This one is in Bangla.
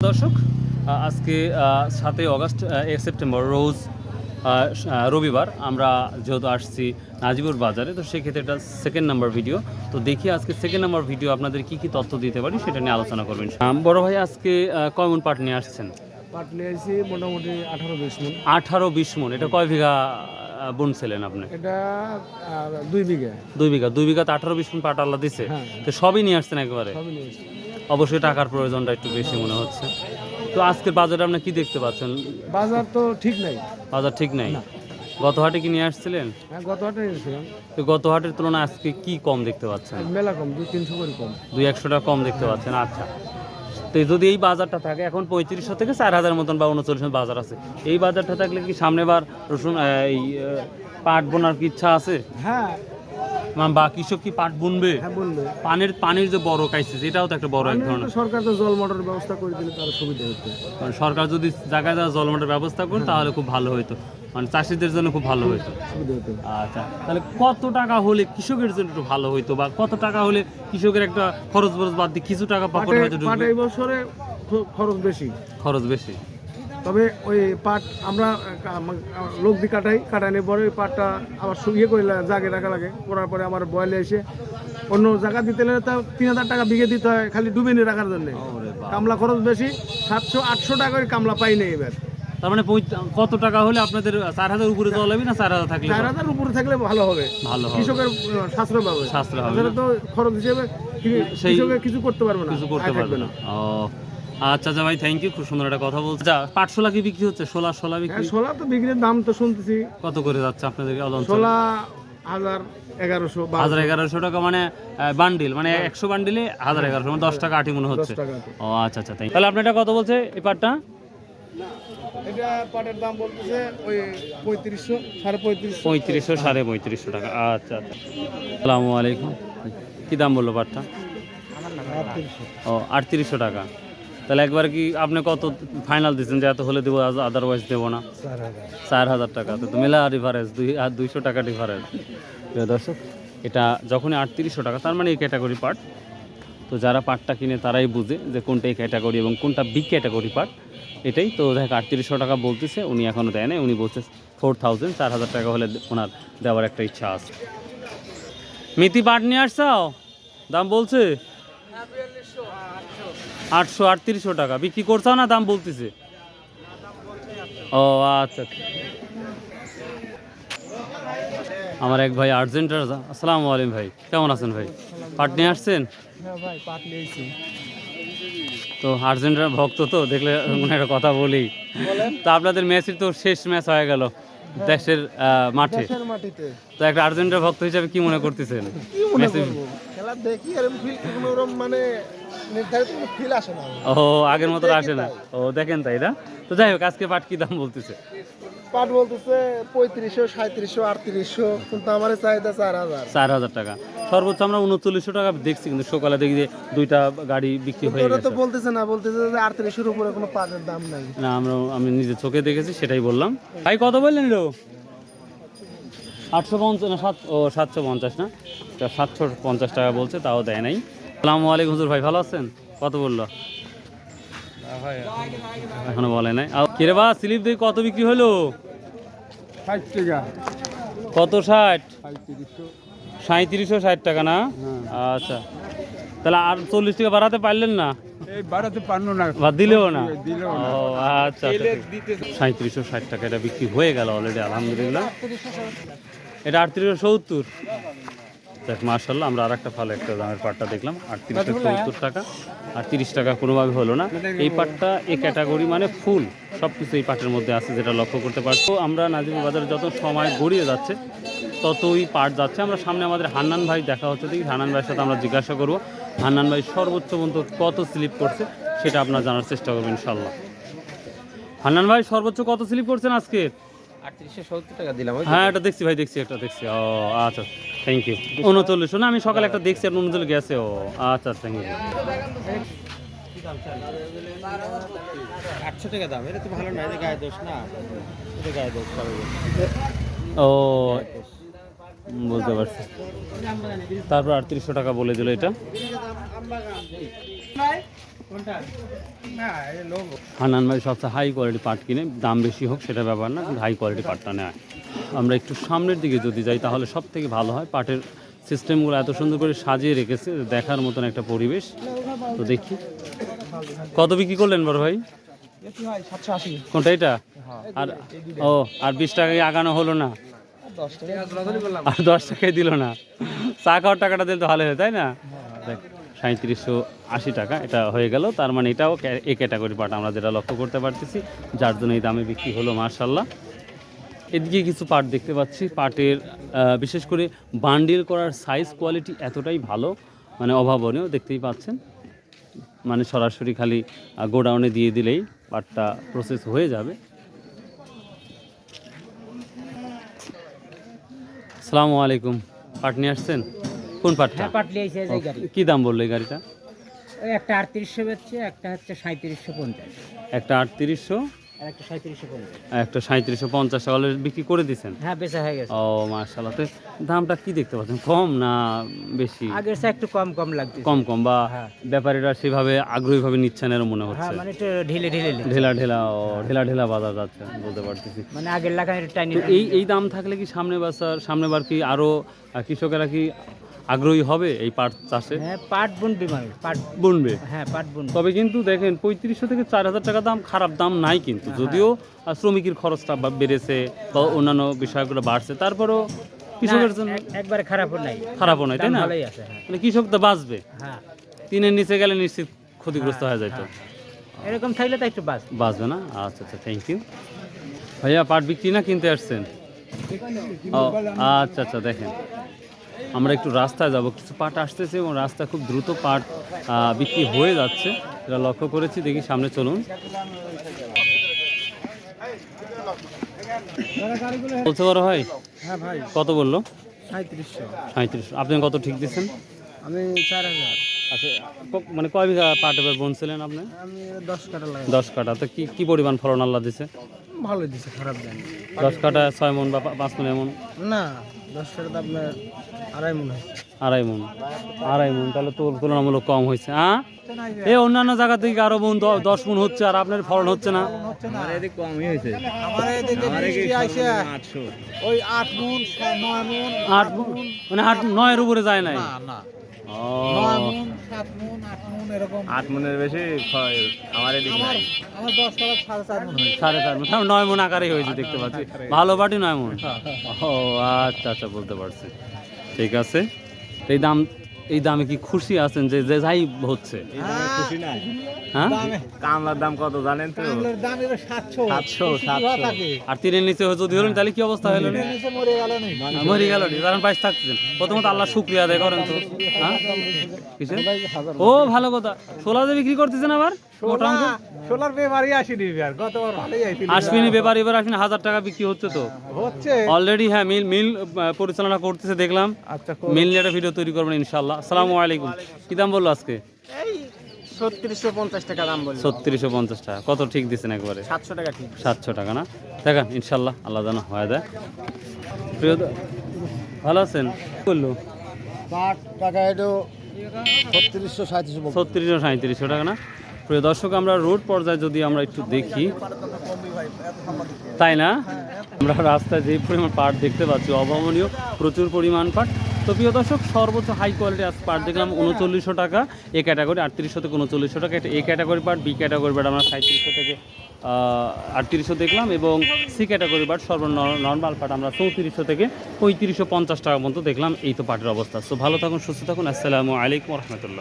দর্শক আজকে সাতই অগস্ট এক সেপ্টেম্বর রোজ রবিবার আমরা যেহেতু আসছি নাজিবুর বাজারে তো সেক্ষেত্রে এটা সেকেন্ড নাম্বার ভিডিও তো দেখি আজকে সেকেন্ড নাম্বার ভিডিও আপনাদের কি কি তথ্য দিতে পারি সেটা নিয়ে আলোচনা করবেন বড় ভাই আজকে আহ, কয় পাট নিয়ে আসছেন? পাট নিয়ে আসছি মোটামুটি আঠারো বিশ মন। আঠারো বিশ মন এটা কয় বিঘা বুনছিলেন আপনি? এটা দুই বিঘা। দুই বিঘা দুই বিঘাতে আঠারো বিশ মন পাট আল্লাহ দিছে। হ্যাঁ। তো সবই নিয়ে আসছেন একবারে? সবই নিয়ে আসছি। অবশ্যই টাকার প্রয়োজনটা একটু বেশি মনে হচ্ছে। তো আজকের বাজারে আপনি কি দেখতে পাচ্ছেন? বাজার তো ঠিক নাই। বাজার ঠিক নাই? গত হাটে কি নিয়ে আসছিলেন? হ্যাঁ গত হাটে এনেছিলাম তো গত হাটের তুলনায় আজকে কি কম দেখতে পাচ্ছেন? মেলা কম দুই তিনশো করে কম। দুই একশো টাকা কম দেখতে পাচ্ছেন আচ্ছা। তো যদি এই বাজারটা থাকে এখন পঁয়ত্রিশশো থেকে চার হাজার মতন বা উনচল্লিশ বাজার আছে। এই বাজারটা থাকলে কি সামনে বার রসুন এই পাট বোনার কি ইচ্ছা আছে? হ্যাঁ বা কৃষক কি পাট বুনবে? হ্যাঁ পানের পানির যে বড় ক্রাইসিস এটাও তো একটা বড় এক ধরনের। সরকার তো জল মোটর ব্যবস্থা করে দিলে তার সুবিধা হতো। মানে সরকার যদি জায়গায় জায়গায় জলমাটের ব্যবস্থা করে তাহলে খুব ভালো হতো মানে চাষিদের জন্য খুব ভালো হতো। আচ্ছা তাহলে কত টাকা হলে কৃষকের জন্য একটু ভালো হইতো? বা কত টাকা হলে কৃষকের একটা খরচ বরচ বাদ দিয়ে কিছু টাকা পকেটে হয়তো এই বছরে খরচ বেশি। খরচ বেশি। তবে ওই পাট আমরা লোক দিয়ে কাটাই কাটানোর পরে ওই পাটটা আবার ইয়ে করে জাগে রাখা লাগে। করার পরে আমার বয়লে এসে অন্য জায়গা দিতে গেলে তা তিন হাজার টাকা বিঘে দিতে হয় খালি ডুবে নিয়ে রাখার জন্য। কামলা খরচ বেশি সাতশো আটশো টাকা করে কামলা পাই না এবার। তার মানে কত টাকা হলে আপনাদের চার হাজার উপরে জল হবে না চার হাজার থাকলে চার হাজার উপরে থাকলে ভালো হবে। ভালো কৃষকের সাশ্রয় পাবে। সাশ্রয় হবে তো খরচ হিসেবে কৃষকের কিছু করতে পারবে না কিছু করতে পারবে না। আচ্ছা আচ্ছা ভাই থ্যাংক ইউ খুব সুন্দর একটা কথা বলছে আচ্ছা পাট শোলা কি বিক্রি হচ্ছে? শোলা শোলা হ্যাঁ বিক্রি ছোলা তো বিক্রির দাম তো শুনতেছি। কত করে যাচ্ছে আপনাদের অঞ্চলে? হাজার এগারোশো হাজার এগারোশো টাকা মানে বান্ডিল মানে একশো বান্ডিলে হাজার এগারোশো মানে দশ টাকা আটি মনে হচ্ছে। ও আচ্ছা আচ্ছা তাই তাহলে আপনার এটা কত বলছে এই পাটটা? এটা পাটের দাম বলতেছে ওই পঁয়ত্রিশশো সাড়ে পঁয়ত্রিশশো। পঁয়ত্রিশশো সাড়ে পঁয়ত্রিশশো টাকা আচ্ছা আচ্ছা। আসসালামু আলাইকুম। কী দাম বলল পাটটা? ও আটত্রিশশো টাকা। তাহলে একবার কি আপনি কত ফাইনাল দিচ্ছেন? যে এত হলে দেবো আদারওয়াইজ দেবো না। চার হাজার টাকা। তো মেলা ডিফারেন্স দুই আর দুইশো টাকা ডিফারেন্স প্রিয় দর্শক, এটা যখনই আটত্রিশশো টাকা, তার মানে এই ক্যাটাগরি পার্ট তো যারা পার্টটা কিনে তারাই বুঝে যে কোনটা এই ক্যাটাগরি এবং কোনটা বিগ ক্যাটাগরি পার্ট এটাই তো দেখ, আটত্রিশশো টাকা বলতেছে, উনি এখনও দেয় না উনি বলছে ফোর থাউজেন্ড চার হাজার টাকা হলে ওনার দেওয়ার একটা ইচ্ছা আছে। মিতি পাট নিয়ে আসছাও দাম বলছে? আটশো আটত্রিশশো টাকা। বিক্রি করছাও না দাম বলতেছে? ও আচ্ছা আচ্ছা। আমার এক ভাই আর্জেন্টার আসসালামু আলাইকুম ভাই কেমন আছেন ভাই? পাট নিয়ে আসছেন? হ্যাঁ তো আর্জেন্টার ভক্ত তো দেখলে মনে একটা কথা বলি। তো আপনাদের ম্যাচের তো শেষ ম্যাচ হয়ে গেল। দেশের আহ, মাঠে। দেশের তো একটা আর্জেন্টিনা ভক্ত হিসেবে কি মনে করতেছেন? খেলা দেখি আর ফিল কোনো মানে নির্ধারিত কোনো ফিল আসে না। ও আগের মতো আসে না। ও দেখেন তাই না? তো যাই হোক আজকে পাট কি দাম বলতেছে? পাট বলতেছে পঁয়ত্রিশশো সাঁত্রিশশো আটত্রিশশো কিন্তু আমার চাহিদা চার হাজার। চার হাজার টাকা। সর্বোচ্চ আমরা উনচল্লিশশো টাকা দেখছি কিন্তু সকালে দেখি যে দুইটা গাড়ি বিক্রি হয়ে ওরা তো বলতেছে না বলতেছে যে আটত্রিশের উপরে কোনো পাটের দাম নাই। না আমরা আমি নিজে চোখে দেখেছি সেটাই বললাম। ভাই কত বললেন রে আটশো পঞ্চাশ না সাত ও সাতশো পঞ্চাশ না? সাতশো পঞ্চাশ টাকা বলছে তাও দেয় নাই। সালামু আলাইকুম হুজুর ভাই ভালো আছেন? কত বলল? এখনও বলে নাই। আর কিরে বা স্লিপ দিয়ে কত বিক্রি হলো? ষাট টাকা। কত ষাট? সাঁত্রিশশো ষাট টাকা না? আচ্ছা। তাহলে আর চল্লিশ টাকা বাড়াতে পারলেন না? এই বাড়াতে পারল না। বা দিলেও না? ও আচ্ছা সাঁত্রিশশো ষাট টাকা এটা বিক্রি হয়ে গেল অলরেডি আলহামদুলিল্লাহ। এটা আটত্রিশশো সত্তর। দেখ মার্শাল্লাহ আমরা আর একটা ভালো একটা দামের পাটটা দেখলাম আটত্রিশশো সত্তর টাকা। আর তিরিশ টাকা কোনোভাবে হলো না। এই পাটটা এ ক্যাটাগরি মানে ফুল সব কিছু এই পাটের মধ্যে আছে যেটা লক্ষ্য করতে পারছ। আমরা নাজিমুল বাজারে যত সময় গড়িয়ে যাচ্ছে ততই পাট যাচ্ছে। আমরা সামনে আমাদের হান্নান ভাই দেখা হচ্ছে দেখি হান্নান ভাইয়ের সাথে আমরা জিজ্ঞাসা করব হান্নান ভাই সর্বোচ্চ পর্যন্ত কত স্লিপ করছে সেটা আপনার জানার চেষ্টা করবেন ইনশাল্লাহ হান্নান ভাই সর্বোচ্চ কত স্লিপ করছেন আজকে? হ্যাঁ এটা দেখছি ভাই দেখছি দেখছি। ও আচ্ছা থ্যাংক ইউ উনচল্লিশ না আমি সকালে একটা দেখছি উনচল্লিশ গেছে ও আচ্ছা থ্যাংক ইউ আটশো টাকা দাম এটা তো ভালো না এটা গায়ে দোষ না? এটা গায়ে দোষ ও বুঝতে পারছি। তারপর আটত্রিশশো টাকা বলে দিল এটা। হান্নান ভাই সবচেয়ে হাই কোয়ালিটি পাট কিনে, দাম বেশি হোক, সেটা ব্যাপার না, কিন্তু হাই কোয়ালিটি পাটটা নেয়। আমরা একটু সামনের দিকে যদি যাই, তাহলে সব থেকে ভালো হয় পাটের সিস্টেমগুলো এত সুন্দর করে সাজিয়ে রেখেছে, দেখার মতন একটা পরিবেশ। তো দেখি। কত বিক্রি করলেন বড় ভাই? কোনটা এটা? আর, ও, আর বিশ টাকায় আগানো হলো না? আর দশ টাকায় দিল না। চা খাওয়ার টাকাটা দিলে তো ভালো হয় তাই না? দেখ সাঁত্রিশশো আশি টাকা এটা হয়ে গেল। তার মানে এটাও এ ক্যাটাগরি পাট আমরা যেটা লক্ষ্য করতে পারতেছি, যার জন্য এই দামে বিক্রি হলো মার্শাল্লাহ এদিকে কিছু পাট দেখতে পাচ্ছি। পাটের বিশেষ করে বান্ডিল করার সাইজ কোয়ালিটি এতটাই ভালো মানে অভাবনীয়, দেখতেই পাচ্ছেন। মানে সরাসরি খালি গোডাউনে দিয়ে দিলেই পাটটা প্রসেস হয়ে যাবে। আসসালামু আলাইকুম। পাট নিয়ে আসছেন? কোন পাটটা? হ্যাঁ পাটলি এই গাড়ি কি দাম বলল এই গাড়িটা? ওই একটা আটত্রিশশো বেচছে একটা হচ্ছে সাঁত্রিশশো পঞ্চাশ। একটা আটত্রিশশো? আর একটা সাঁত্রিশশো পঞ্চাশ। পঞ্চাশ বিক্রি করে দিয়েছেন? হ্যাঁ বেচা হয়ে গেছে। ও মার্শাল্লাহ তো দামটা কি দেখতে পাচ্ছেন? কম না বেশি? আগের চেয়ে একটু কম কম লাগছে কম কম বা হ্যাঁ। ব্যাপারীরা সেভাবে আগ্রহীভাবে নিচ্ছেন এর মনে হ্যাঁ হচ্ছে মানে একটু ঢিলে ঢিলে। ঢেলা ঢেলা ও ঢেলা ঢেলা বাজার যাচ্ছে বলতে পারতেছি। মানে আগের লাগানোর টাইনি এই এই দাম থাকলে কি সামনে বাসার সামনে বার কি আরও কৃষকেরা কি আগ্রহী হবে এই পাট চাষে? হ্যাঁ পাট বুনবে মানুষ পাট বুনবে? হ্যাঁ পাট বুন তবে কিন্তু দেখেন পঁয়ত্রিশশো থেকে চার হাজার টাকা দাম খারাপ দাম নাই কিন্তু। যদিও শ্রমিকের খরচটা বেড়েছে বা অন্যান্য বিষয়গুলো বাড়ছে তারপরেও কৃষকের জন্য একবারে খারাপও নাই। খারাপও নয় তাই না? ভালোই আছে হ্যাঁ। মানে কৃষক তো বাঁচবে। হ্যাঁ। তিনের নিচে গেলে নিশ্চিত ক্ষতিগ্রস্ত হয়ে যায় তো এরকম থাকলে তো একটু বাস বাঁচবে না? আচ্ছা আচ্ছা থ্যাংক ইউ ভাইয়া পাট বিক্রি না কিনতে আসছেন? ও আচ্ছা আচ্ছা দেখেন। আমরা একটু রাস্তায় যাব। কিছু পাট আসতেছে এবং রাস্তা খুব দ্রুত পাট বিক্রি হয়ে যাচ্ছে। এটা লক্ষ্য করেছি দেখি সামনে চলুন। বলতে পারো ভাই? হ্যাঁ ভাই। কত বলল? সাঁত্রিশশো আপনি কত ঠিক দিচ্ছেন আমি চার হাজার। আচ্ছা মানে কয় বিঘা পাট এবার বনছিলেন আপনি? দশ কাটা দশ কাটা তো কি কি পরিমাণ ফলন আল্লাহ দিছে? ভালো দিছে খারাপ দেয়নি। দশ কাটা ছয় মন বা পাঁচ মন এমন? না দশ কাটা আপনার আড়াই মনে আড়াই মন। আড়াই মন তাহলে তো তুলনামূলক কম হয়েছে হ্যাঁ? এই অন্যান্য জায়গা থেকে আরও মন দশ মন হচ্ছে আর আপনার ফলন হচ্ছে না। আট মন আট নয়ের উপরে যায় নাই? ও, নয় মন আট মন মনের বেশি আমার সাড়ে চার মন মন মন আকারেই হয়েছে দেখতে পাচ্ছি। ভালো বাটি নয় মন? ও আচ্ছা আচ্ছা বলতে পারছি। ঠিক আছে? এই দাম এই দামে কি খুশি আছেন যে যে যাই হচ্ছে? হ্যাঁ। কামলার দাম কত জানেন তো? সাতশো। আর তিনের নিচে যদি হলেন তাহলে কি অবস্থা হলো নিচে মরে গেল কারণ বাইশ থাকতেছেন প্রথমত আল্লাহ শুক্রিয়া আদায় করেন তো। হ্যাঁ? ও ভালো কথা। সোলাতে বিক্রি করতেছেন আবার? সোলার ব্যাপারই আসেনি আর গতবার ভালোই আইছিল। আশ্বিনী ব্যাপার এবার হাজার টাকা বিক্রি হচ্ছে তো। হচ্ছে। অলরেডি হ্যাঁ মিল মিল পরিচালনা করতেছে দেখলাম। আচ্ছা মিল নিয়ে একটা ভিডিও তৈরি করবেন ইনশাল্লাহ আসসালামু আলাইকুম। কি দাম বলল আজকে? এই ছত্রিশশো পঞ্চাশ টাকা দাম ছত্রিশশো পঞ্চাশ টাকা। কত ঠিক দিচ্ছেন একবারে? সাতশো টাকা ঠিক। সাতশো টাকা না? দেখেন ইনশাল্লাহ আল্লাহ যেন হয়ে দেয় প্রিয় ভালো আছেন? কি বলল? পাট টাকা এটা ছত্রিশশো সাঁত্রিশশো ছত্রিশশো সাঁত্রিশশো টাকা না? প্রিয় দর্শক, আমরা রোড পর্যায়ে যদি আমরা একটু দেখি, তাই না? আমরা রাস্তায় যে পরিমাণ পাট দেখতে পাচ্ছি, অভাবনীয় প্রচুর পরিমাণ পাট। তো প্রিয় দর্শক, সর্বোচ্চ হাই কোয়ালিটি আজ পাট দেখলাম উনচল্লিশশো টাকা, এ ক্যাটাগরি আটত্রিশশো থেকে উনচল্লিশশো টাকা। এটা এ ক্যাটাগরি পাট, বি ক্যাটাগরি পাট, আমরা সাঁত্রিশশো থেকে আটত্রিশশো দেখলাম এবং সি ক্যাটাগরি পাট সর্ব নর্মাল পাট আমরা চৌত্রিশশো থেকে পঁয়ত্রিশশো পঞ্চাশ টাকা পর্যন্ত দেখলাম। এই তো পাটের অবস্থা। সো ভালো থাকুন, সুস্থ থাকুন। আসসালামু আলাইকুম রহমতুল্লাহ।